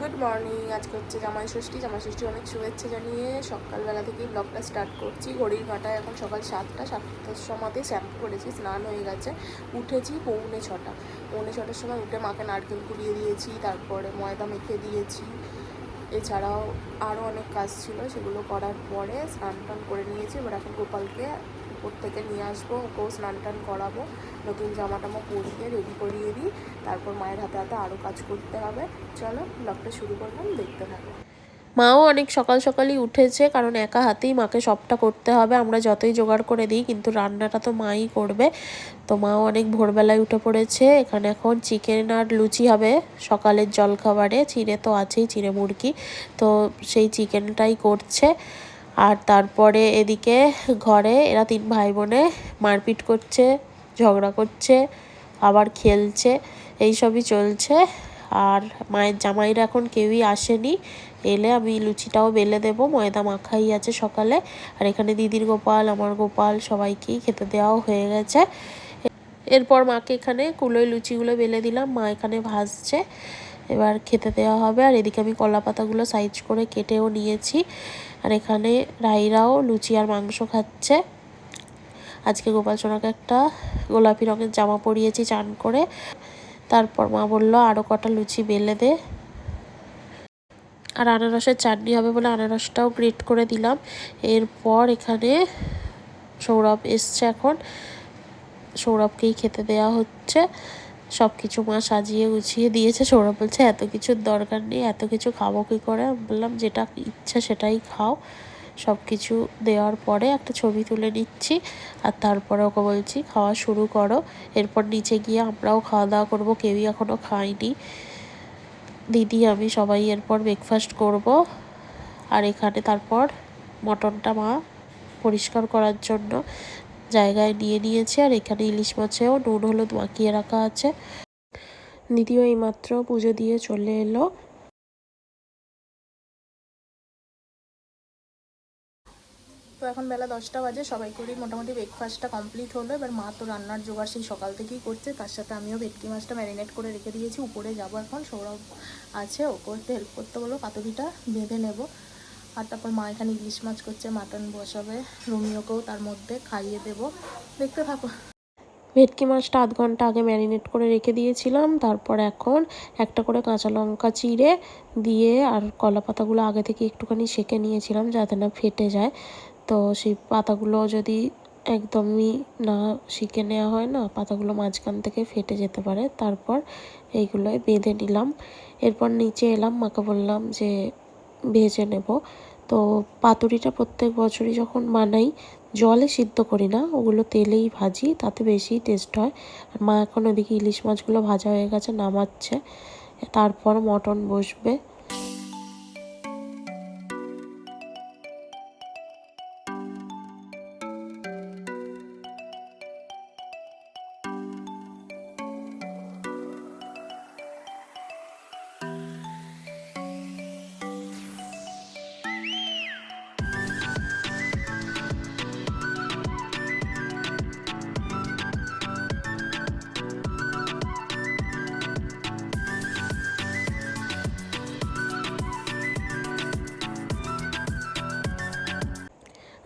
Good morning আজকে হচ্ছে জামাই ষষ্ঠী। জামাই ষষ্ঠী অনেক শুভেচ্ছা জানিয়ে সকালবেলা থেকেই ব্লগটা স্টার্ট করছি। ঘড়ির কাঁটায় এখন সকাল সাতটা, সাতটার সময়তে শ্যাম্পু করেছি, স্নান হয়ে গেছে। উঠেছি পৌনে ছটা। পৌনে ছটার সময় উঠে মাকে নারকেল কুড়িয়ে দিয়েছি, তারপরে ময়দা মেখে দিয়েছি। এছাড়াও আরও অনেক কাজ ছিল, সেগুলো করার পরে স্নান টান করে নিয়েছি। এবার এখন গোপালকে উপর থেকে নিয়ে আসব, ওকেও স্নান টান করাবো, নতুন জামা টামা পরিয়ে রেডি করিয়ে দিই, তারপর মায়ের হাতে হাতে আরও কাজ করতে হবে। চলো ব্লগটা শুরু করলাম, দেখতে থাকো। মাও অনেক সকাল সকালই উঠেছে, কারণ একা হাতেই মাকে সবটা করতে হবে, আমরা যতই জোগাড় করে দিই, কিন্তু রান্নাটা তো মাই করবে। তো মাও অনেক ভোরবেলায় উঠে পড়েছে, এখানে এখন চিকেন আর লুচি হবে সকালের জলখাবারে, চিড়ে তো আছেই, চিড়ে মুরগি, তো সেই চিকেনটাই করছে। আর তারপরে এদিকে ঘরে এরা তিন ভাই বোনে মারপিট করছে, ঝগড়া করছে, আবার খেলছে, এইসবই চলছে। আর মায়ের জামাইরা এখন কেউই আসেনি। এলে আমি লুচিটাও বেলে দেবো, ময়দা মাখাই আছে সকালে। আর এখানে দিদির গোপাল, আমার গোপাল সবাইকেই খেতে দেওয়াও হয়ে গেছে। এরপর মাকে এখানে কুলোয় লুচিগুলো বেলে দিলাম, মা এখানে ভাজছে। এবার খেতে দেওয়া হবে। আর এদিকে আমি কলা পাতাগুলো সাইজ করে কেটেও নিয়েছি। আর এখানে রাইরাও লুচি আর মাংস খাচ্ছে। আজকে গোপাল সোনাকে একটা গোলাপি রঙের জামা পরিয়েছি চান করে। তারপর মা বলল আরও কটা লুচি বেলে দে। আর আনারসের চাটনি হবে বলে আনারসটাও গ্রেট করে দিলাম। এরপর এখানে সৌরভ এসছে এখন। সৌরভকেই খেতে দেওয়া হচ্ছে। সব কিছু মা সাজিয়ে গুছিয়ে দিয়েছে। সৌরভ বলছে, এত কিছুর দরকার নেই, এত কিছু খাব কী করে? বললাম, যেটা ইচ্ছা সেটাই খাও। সব কিছু দেওয়ার পরে একটা ছবি তুলে নিচ্ছি আর তারপরে ওকে বলছি, খাওয়া শুরু করো। এরপর নিচে গিয়ে আমরাও খাওয়া দাওয়া করব, কেউই এখনও খায়নি। দিদি, আমি সবাই এরপর ব্রেকফাস্ট করব। আর এখানে তারপর মটনটা মা পরিষ্কার করার জন্য জায়গায় নিয়ে নিয়েছে আর এখানে ইলিশ মাছেও, নুন, হলুদ মাখিয়ে রাখা আছে। দিদিও এইমাত্র পুজো দিয়ে চলে এলো। তো এখন বেলা দশটা বাজে, সবাই করেই মোটামুটি ব্রেকফাস্টটা কমপ্লিট হলো। এবার মা তো রান্নার জোগাড় সেই সকাল থেকেই করছে, তার সাথে আমিও ভেটকি মাছটা ম্যারিনেট করে রেখে দিয়েছি। উপরে যাব এখন, সৌরভ আছে একটু হেল্প করতে বলো পাতুরিটা বেঁধে নেব। আর তারপর মা এখানে ইলিশ মাছ করছে, মাটন বসাবে, রোমিওকেও তার মধ্যে খাইয়ে দেব। দেখতে থাকো। ভেটকি মাছটা আধ ঘণ্টা আগে ম্যারিনেট করে রেখে দিয়েছিলাম, তারপর এখন একটা করে কাঁচা লঙ্কা চিড়ে দিয়ে আর কলা পাতাগুলো আগে থেকে একটুখানি সেকে নিয়েছিলাম যাতে না ফেটে যায়। তো সেই পাতাগুলো যদি একদমই না শিখে নেওয়া হয় না, পাতাগুলো মাঝখান থেকে ফেটে যেতে পারে, তারপর এইগুলোয় বেঁধে নিলাম। এরপর নিচে এলাম, মাকে বললাম যে ভেজে নেব। তো পাতুরিটা প্রত্যেক বছরই যখন বানাই, জলে সিদ্ধ করি না, ওগুলো তেলেই ভাজি, তাতে বেশি টেস্ট হয়। আর মা এখন ওদিকে ইলিশ মাছগুলো ভাজা হয়ে গেছে, নামাচ্ছে। তারপর মটন বসবে।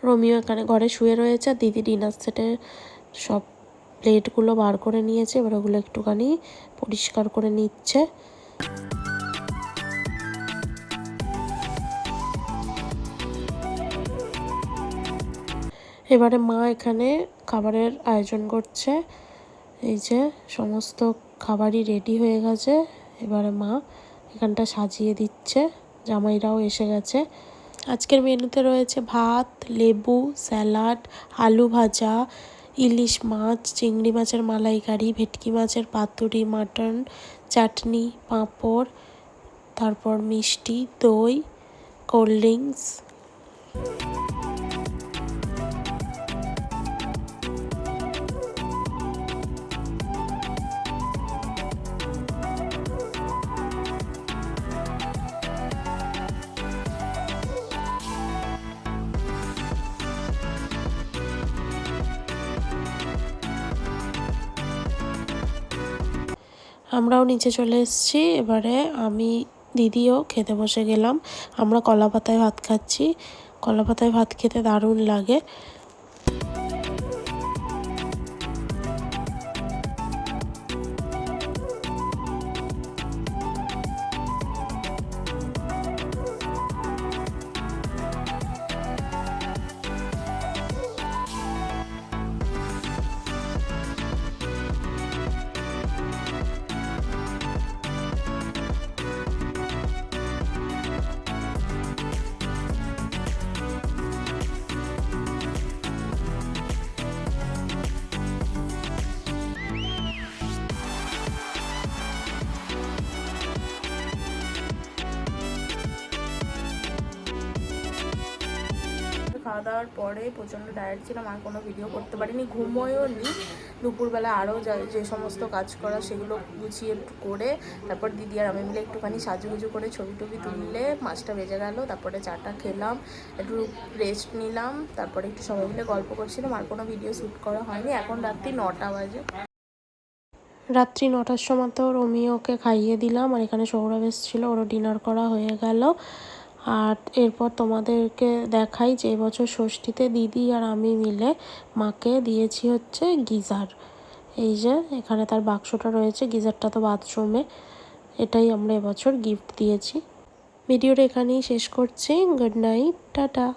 রোমিও এখানে ঘরে শুয়ে রয়েছে। আর দিদি ডিনার সেটের সব প্লেটগুলো বার করে নিয়েছে। এবার ওগুলো একটুখানি পরিষ্কার করে নিচ্ছে। এবারে মা এখানে খাবারের আয়োজন করছে। এই যে সমস্ত খাবারই রেডি হয়ে গেছে। এবারে মা এখানটা সাজিয়ে দিচ্ছে। জামাইরাও এসে গেছে। আজকের মেনুতে রয়েছে ভাত, লেবু, স্যালাড, আলু ভাজা, ইলিশ মাছ, চিংড়ি মাছের মালাইকারি, ভেটকি মাছের পাতুরি, মাটন, চাটনি, পাঁপড়, তারপর মিষ্টি, দই, কোল্ড ড্রিঙ্কস। আমরাও নিচে চলে এসেছি। এবারে আমি, দিদিও খেতে বসে গেলাম। আমরা কলা পাতায় ভাত খাচ্ছি। কলা পাতায় ভাত খেতে দারুণ লাগে। খাওয়া দাওয়ার পরে প্রচণ্ড টায়ার্ড ছিলাম, আর কোনো ভিডিও করতে পারিনি, ঘুমোয়ও নি। দুপুরবেলা আরও যা যে সমস্ত কাজ করা সেগুলো গুছিয়ে করে, তারপর দিদি আর আমি মিলে একটুখানি সাজুগুজু করে ছবি টবি তুললে মাছটা বেজে গেল, তারপরে চাটা খেলাম, একটু রেস্ট নিলাম, তারপরে একটু সবাই মিলে গল্প করছিলাম, আর কোনো ভিডিও শ্যুট করা হয়নি। এখন রাত্রি নটা বাজে। রাত্রি নটার সময় তো রোমিওকে খাইয়ে দিলাম, আর এখানে সৌরভ এসেছিল, ওরও ডিনার করা হয়ে গেল। আর এরপর তোমাদেরকে দেখাই যে এবছর ষষ্ঠীতে দিদি আর আমি মিলে মাকে দিয়েছি হচ্ছে গিজার। এই যে এখানে তার বাক্সটা রয়েছে, গিজারটা তো বাথরুমে। এটাই আমরা এবছর গিফট দিয়েছি। ভিডিওটা এখানেই শেষ করছি। Good night, tata.